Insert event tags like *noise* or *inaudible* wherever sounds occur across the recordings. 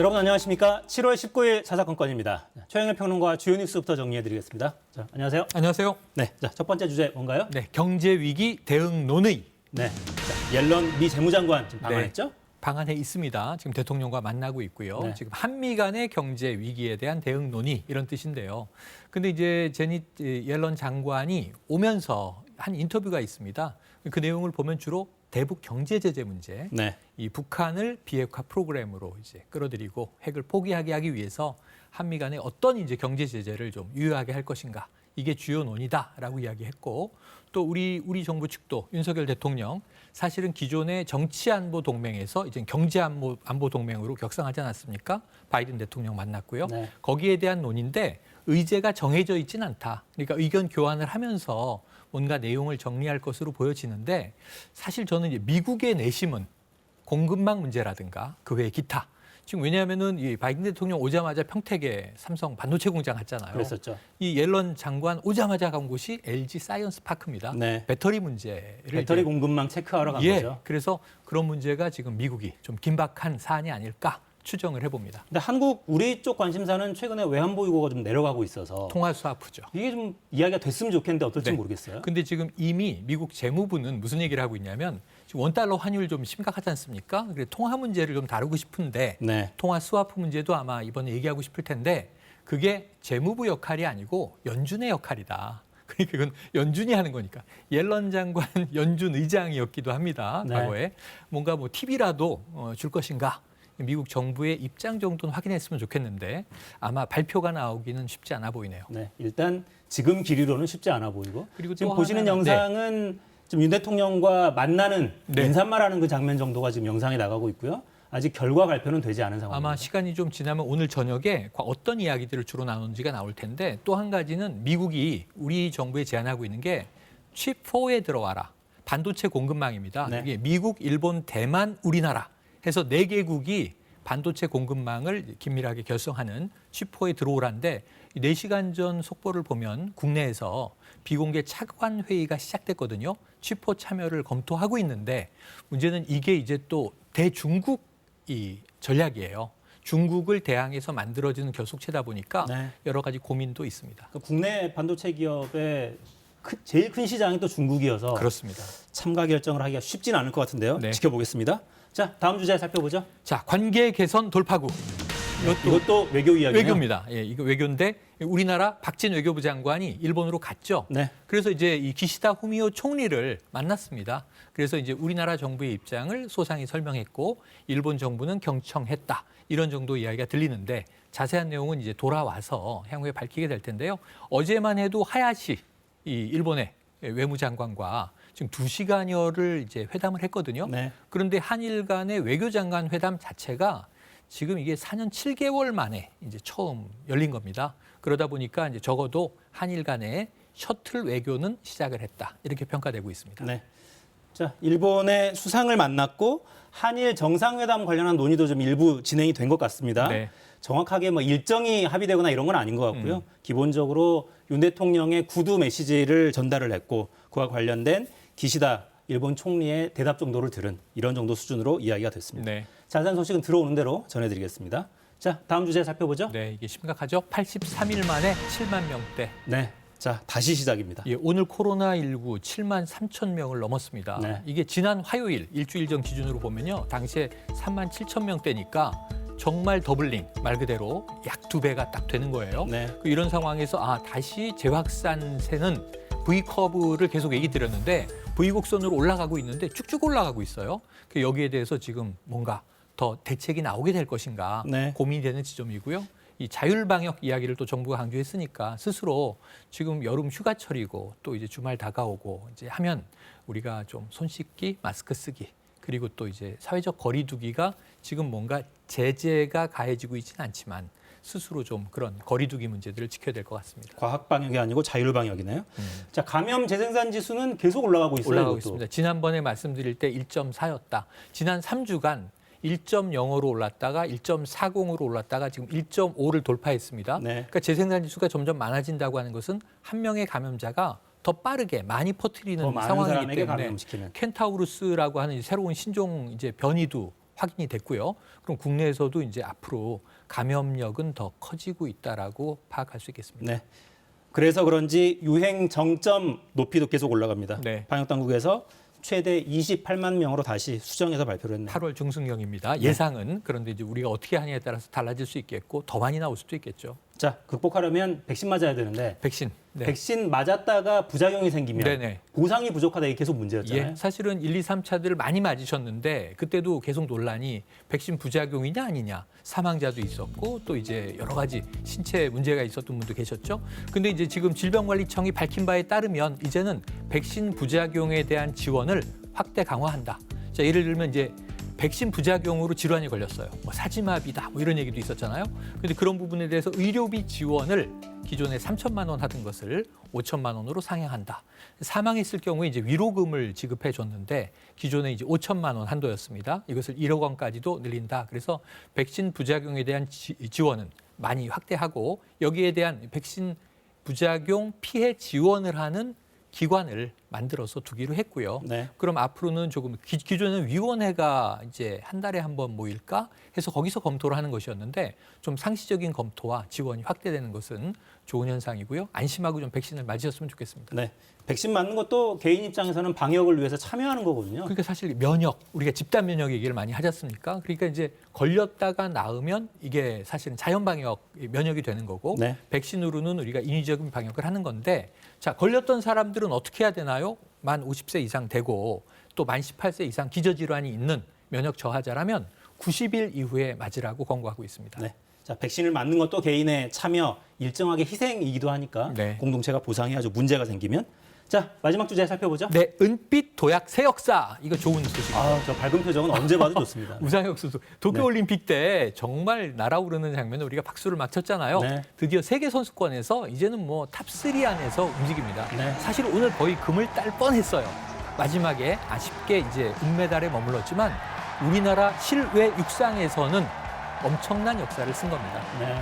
여러분 안녕하십니까? 7월 19일 사사건건입니다. 최영일 평론가 주요 뉴스부터 정리해드리겠습니다. 자, 안녕하세요. 안녕하세요. 네, 자, 첫 번째 주제 뭔가요? 네, 경제 위기 대응 논의 네, 자, 옐런 미 재무장관 지금 방한했죠? 방안에 있습니다. 지금 대통령과 만나고 있고요. 네. 지금 한미 간의 경제 위기에 대한 대응 논의 이런 뜻인데요. 근데 이제 제니 옐런 장관이 오면서 한 인터뷰가 있습니다. 그 내용을 보면 주로 대북 경제 제재 문제, 네, 이 북한을 비핵화 프로그램으로 이제 끌어들이고 핵을 포기하게 하기 위해서 한미 간에 어떤 이제 경제 제재를 좀 유효하게 할 것인가 이게 주요 논의다라고 이야기했고 또 우리 우리 정부 측도 윤석열 대통령 사실은 기존의 정치 안보 동맹에서 이제 경제 안보 안보 동맹으로 격상하지 않았습니까? 바이든 대통령 만났고요. 네. 거기에 대한 논의인데 의제가 정해져 있진 않다. 그러니까 의견 교환을 하면서 뭔가 내용을 정리할 것으로 보여지는데 사실 저는 이제 미국의 내심은 공급망 문제라든가 그 외에 기타. 지금 왜냐하면은 이 바이든 대통령 오자마자 평택에 삼성 반도체 공장 갔잖아요. 그랬었죠. 이 옐런 장관 오자마자 간 곳이 LG 사이언스 파크입니다. 네. 배터리 문제를 배터리 공급망 체크하러 간 예, 거죠. 그래서 그런 문제가 지금 미국이 좀 긴박한 사안이 아닐까 추정을 해봅니다. 근데 한국 우리 쪽 관심사는 최근에 외환 보 유고가 좀 내려가고 있어서 통화 수화프죠. 이게 좀 이야기가 됐으면 좋겠는데 어떨지 네. 모르겠어요. 근데 지금 이미 미국 재무부는 무슨 얘기를 하고 있냐면 지금 원 달러 환율 좀 심각하지 않습니까? 그래 통화 문제를 좀 다루고 싶은데 네, 통화 스와프 문제도 아마 이번에 얘기하고 싶을 텐데 그게 재무부 역할이 아니고 연준의 역할이다. *laughs* 그러니까 이건 연준이 하는 거니까 옐런 장관 *laughs* 연준 의장이었기도 합니다. 네. 과거에 뭔가 뭐 팁이라도 어, 줄 것인가? 미국 정부의 입장 정도는 확인했으면 좋겠는데 아마 발표가 나오기는 쉽지 않아 보이네요. 네, 일단 지금 길이로는 쉽지 않아 보이고 그리고 지금 또 보시는 하나는- 네. 영상은 지금 윤 대통령과 만나는 네. 인사말하는 그 장면 정도가 지금 영상에 나가고 있고요. 아직 결과 발표는 되지 않은 상황입니다. 아마 시간이 좀 지나면 오늘 저녁에 과- 어떤 이야기들을 주로 나누는지가 나올 텐데 또 한 가지는 미국이 우리 정부에 제안하고 있는 게 칩4에 들어와라. 반도체 공급망입니다. 네. 이게 미국, 일본, 대만, 우리나라 해서 네 개국이 반도체 공급망을 긴밀하게 결성하는 칩4에 들어오란데 이 4시간 전 속보를 보면 국내에서 비공개 차관 회의가 시작됐거든요. 칩4 참여를 검토하고 있는데 문제는 이게 이제 또 대중국 이 전략이에요. 중국을 대항해서 만들어지는 결속체다 보니까 네. 여러 가지 고민도 있습니다. 그 국내 반도체 기업의 크- 제일 큰 시장이 또 중국이어서 그렇습니다. 참가 결정을 하기가 쉽지는 않을 것 같은데요. 네. 지켜보겠습니다. 자, 다음 주제 살펴보죠. 자, 관계 개선 돌파구. 이것도 이것도 외교 이야기예요. 외교입니다. 예, 이거 외교인데 우리나라 박진 외교부 장관이 일본으로 갔죠. 네. 그래서 이제 이 기시다 후미오 총리를 만났습니다. 그래서 이제 우리나라 정부의 입장을 소상히 설명했고 일본 정부는 경청했다. 이런 정도 이야기가 들리는데 자세한 내용은 이제 돌아와서 향후에 밝히게 될 텐데요. 어제만 해도 하야시 이 일본의 외무장관과 지금 두 시간여를 이제 회담을 했거든요. 네. 그런데 한일 간의 외교장관 회담 자체가 지금 이게 4년 7개월 만에 이제 처음 열린 겁니다. 그러다 보니까 이제 적어도 한일 간의 셔틀 외교는 시작을 했다. 이렇게 평가되고 있습니다. 네. 자, 일본의 수상을 만났고 한일 정상회담 관련한 논의도 좀 일부 진행이 된 것 같습니다. 네. 정확하게 뭐 일정이 합의되거나 이런 건 아닌 것 같고요. 음. 기본적으로 윤 대통령의 구두 메시지를 전달을 했고 그와 관련된 기시다 일본 총리의 대답 정도를 들은 이런 정도 수준으로 이야기가 됐습니다. 네. 자세한 소식은 들어오는 대로 전해드리겠습니다. 자, 다음 주제 살펴보죠. 네, 이게 심각하죠. 83일 만에 7만 명대. 네. 자, 다시 시작입니다. 예, 오늘 코로나19 7만 3천 명을 넘었습니다. 네. 이게 지난 화요일 일주일 전 기준으로 보면요. 당시에 3만 7천 명대니까 정말 더블링 말 그대로 약 두 배가 딱 되는 거예요. 네. 그 이런 상황에서 아 다시 재확산세는 V 커브를 계속 얘기 드렸는데 V 곡선으로 올라가고 있는데 쭉쭉 올라가고 있어요. 그 여기에 대해서 지금 뭔가 더 대책이 나오게 될 것인가 네. 고민이 되는 지점이고요. 이 자율 방역 이야기를 또 정부가 강조했으니까 스스로 지금 여름 휴가철이고 또 이제 주말 다가오고 이제 하면 우리가 좀 손 씻기, 마스크 쓰기 그리고 또 이제 사회적 거리두기가 지금 뭔가 제재가 가해지고 있지는 않지만 스스로 좀 그런 거리두기 문제들을 지켜야 될 것 같습니다. 과학 방역이 아니고 자율 방역이네요. 음. 자, 감염 재생산 지수는 계속 올라가고 있어요. 올라가고 이것도. 있습니다. 지난번에 말씀드릴 때 1.4였다. 지난 3주간 1.0으로 올랐다가 1.40으로 올랐다가 지금 1.5를 돌파했습니다. 네. 그러니까 재생산 지수가 점점 많아진다고 하는 것은 한 명의 감염자가 더 빠르게 많이 퍼뜨리는 더 많은 상황이기 사람에게 때문에 감염시키는. 켄타우루스라고 하는 이 새로운 신종 이제 변이도 확인이 됐고요. 그럼 국내에서도 이제 앞으로 감염력은 더 커지고 있다라고 파악할 수 있겠습니다. 네. 그래서 그런지 유행 정점 높이도 계속 올라갑니다. 네. 방역 당국에서 최대 28만 명으로 다시 수정해서 발표를 했네요. 8월 중순경입니다. 예상은 그런데 이제 우리가 어떻게 하냐에 따라서 달라질 수 있겠고 더 많이 나올 수도 있겠죠. 자, 극복하려면 백신 맞아야 되는데 백신. 네. 백신 맞았다가 부작용이 생기면 네네. 보상이 부족하다 이게 계속 문제였잖아요. 예, 사실은 1, 2, 3차들을 많이 맞으셨는데 그때도 계속 논란이 백신 부작용이냐 아니냐 사망자도 있었고 또 이제 여러 가지 신체 문제가 있었던 분도 계셨죠. 근데 이제 지금 질병관리청이 밝힌 바에 따르면 이제는 백신 부작용에 대한 지원을 확대 강화한다. 자, 예를 들면 이제 백신 부작용으로 질환이 걸렸어요. 뭐 사지마비다 뭐 이런 얘기도 있었잖아요. 근데 그런 부분에 대해서 의료비 지원을 기존에 3천만 원 하던 것을 5천만 원으로 상향한다. 사망했을 경우에 이제 위로금을 지급해 줬는데 기존에 이제 5천만 원 한도였습니다. 이것을 1억 원까지도 늘린다. 그래서 백신 부작용에 대한 지, 지원은 많이 확대하고 여기에 대한 백신 부작용 피해 지원을 하는 기관을 만들어서 두기로 했고요. 네. 그럼 앞으로는 조금 기, 기존에는 위원회가 이제 한 달에 한 번 모일까 해서 거기서 검토를 하는 것이었는데 좀 상시적인 검토와 지원이 확대되는 것은 좋은 현상이고요. 안심하고 좀 백신을 맞으셨으면 좋겠습니다. 네. 백신 맞는 것도 개인 입장에서는 방역을 위해서 참여하는 거거든요. 그러니까 사실 면역 우리가 집단 면역 얘기를 많이 하지 않습니까? 그러니까 이제 걸렸다가 나으면 이게 사실은 자연 방역 면역이 되는 거고 네. 백신으로는 우리가 인위적인 방역을 하는 건데 자 걸렸던 사람들은 어떻게 해야 되나요? 만 50세 이상 되고 또 만 18세 이상 기저질환이 있는 면역 저하자라면 90일 이후에 맞으라고 권고하고 있습니다. 네. 자, 백신을 맞는 것도 개인의 참여, 일정하게 희생이기도 하니까 네. 공동체가 보상해야죠. 문제가 생기면. 자, 마지막 주제 살펴보죠. 네, 은빛 도약 새 역사 이거 좋은 소식입니다. 아, 저 밝은 표정은 언제 봐도 좋습니다. *laughs* 우상혁 선수 네. 도쿄올림픽 때 정말 날아오르는 장면을 우리가 박수를 막 쳤잖아요. 네. 드디어 세계 선수권에서 이제는 뭐 탑3 안에서 움직입니다. 네. 사실 오늘 거의 금을 딸 뻔했어요. 마지막에 아쉽게 이제 은메달에 머물렀지만 우리나라 실외 육상에서는 엄청난 역사를 쓴 겁니다. 네.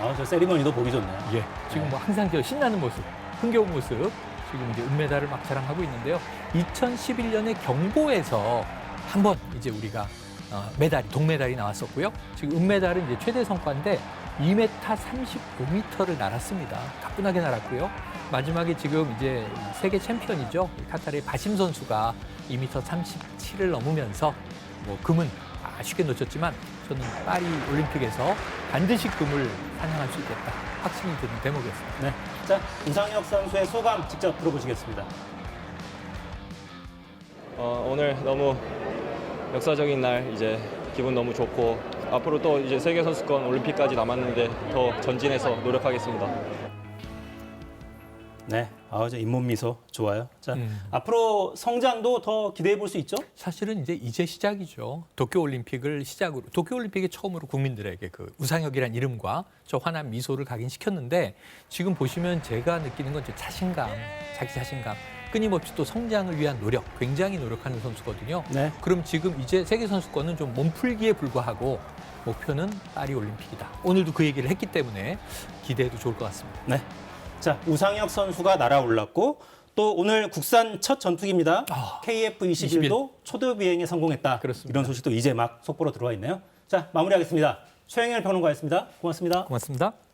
아, 저 세리머니도 보기 좋네요. 예. 지금 뭐 항상 저 신나는 모습, 흥겨운 모습, 지금 이제 은메달을 막 자랑하고 있는데요. 2011년에 경보에서 한번 이제 우리가 어, 메달이 동메달이 나왔었고요. 지금 은메달은 이제 최대 성과인데 2m 35m를 날았습니다. 가뿐하게 날았고요. 마지막에 지금 이제 세계 챔피언이죠. 카타르의 바심 선수가 2m 37을 넘으면서 뭐 금은 아쉽게 놓쳤지만 저는 파리 올림픽에서 반드시 금을 사냥할 수 있겠다. 확신이 드는 대목이었습니다. 네. 자, 우상혁 선수의 소감 직접 들어보시겠습니다. 어, 오늘 너무 역사적인 날 이제 기분 너무 좋고 앞으로 또 이제 세계 선수권 올림픽까지 남았는데 더 전진해서 노력하겠습니다. 네. 아, 저 잇몸 미소 좋아요. 자, 음. 앞으로 성장도 더 기대해 볼 수 있죠? 사실은 이제 이제 시작이죠. 도쿄 올림픽을 시작으로 도쿄 올림픽이 처음으로 국민들에게 그 우상혁이란 이름과 저 환한 미소를 각인시켰는데 지금 보시면 제가 느끼는 건 이제 자신감, 자기 자신감, 끊임없이 또 성장을 위한 노력, 굉장히 노력하는 선수거든요. 네. 그럼 지금 이제 세계 선수권은 좀 몸풀기에 불과하고 목표는 파리 올림픽이다. 오늘도 그 얘기를 했기 때문에 기대해도 좋을 것 같습니다. 네. 자, 우상혁 선수가 날아올랐고 또 오늘 국산 첫 전투기입니다. 아, KF-21도 초도 비행에 성공했다. 그렇습니다. 이런 소식도 이제 막 속보로 들어와 있네요. 자, 마무리하겠습니다. 최영일 평론가였습니다. 고맙습니다. 고맙습니다.